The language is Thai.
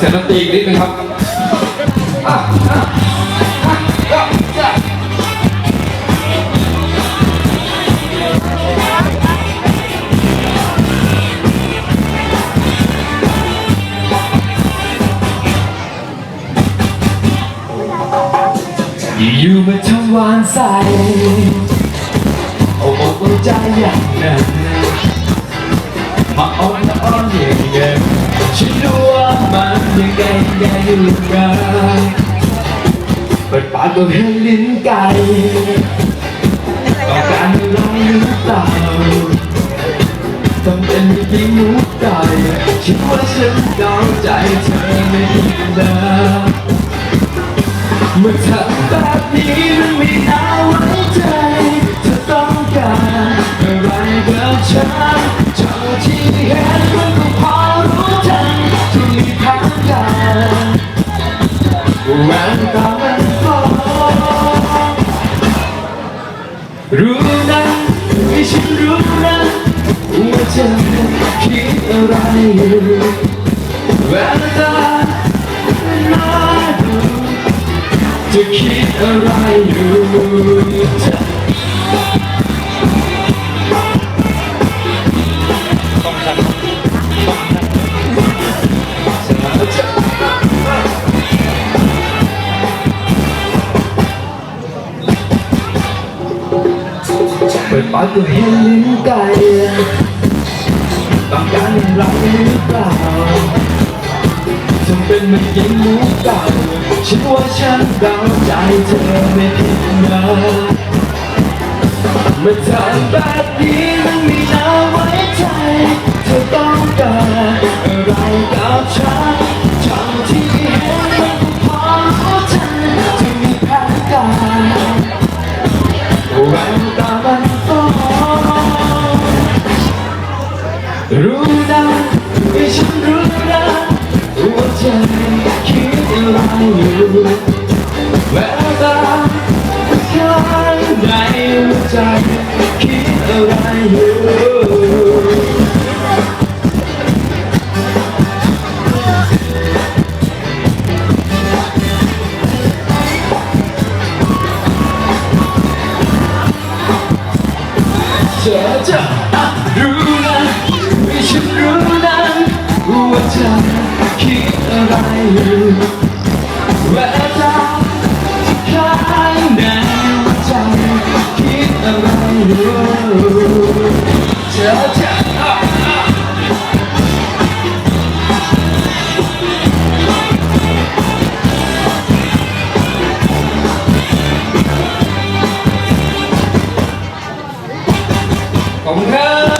เสียงดนตรีอีกนิดนึงครับอยู่มาทำหวานใส่เอาอกเอาใจอย่างนั้นมาอ้อนละอ้อนอย่างเดิมฉันรู้ ยังไงยังไงอยู่กันเปิดปากก็เห็นลิ้นไก่ต้องการให้ลองหรือเปล่าต้องเป็นยิ่งหมูไก่คิดว่าฉันเดาใจเธอไม่ดี รู้นะให้ฉันรู้นะว่าเธอคิดอะไรอยู่แววตามันน่าดูจะคิดอะไรอยู่ ปิดปากก็เห็นลิ้นไก่ต้องการอะไรหรือเปล่าจงเป็นมือนกินหมูเก่าฉันว่าฉันเดาใจเธอไม่ผิดนะเมื่อทำแบบนี้มันไม่น่าไว้ใจ เธอต้องการอะไรกับฉันทั้งที่เห็นมันก็พอรู้ทันที่มีแผนการแว รู้นะไม่ฉันรู้นะหัวใจคิดอะไรอ จะคิดอะไรอยู่เวลาข้างในใจคิดอะไรอยู่เธอจะของเธอ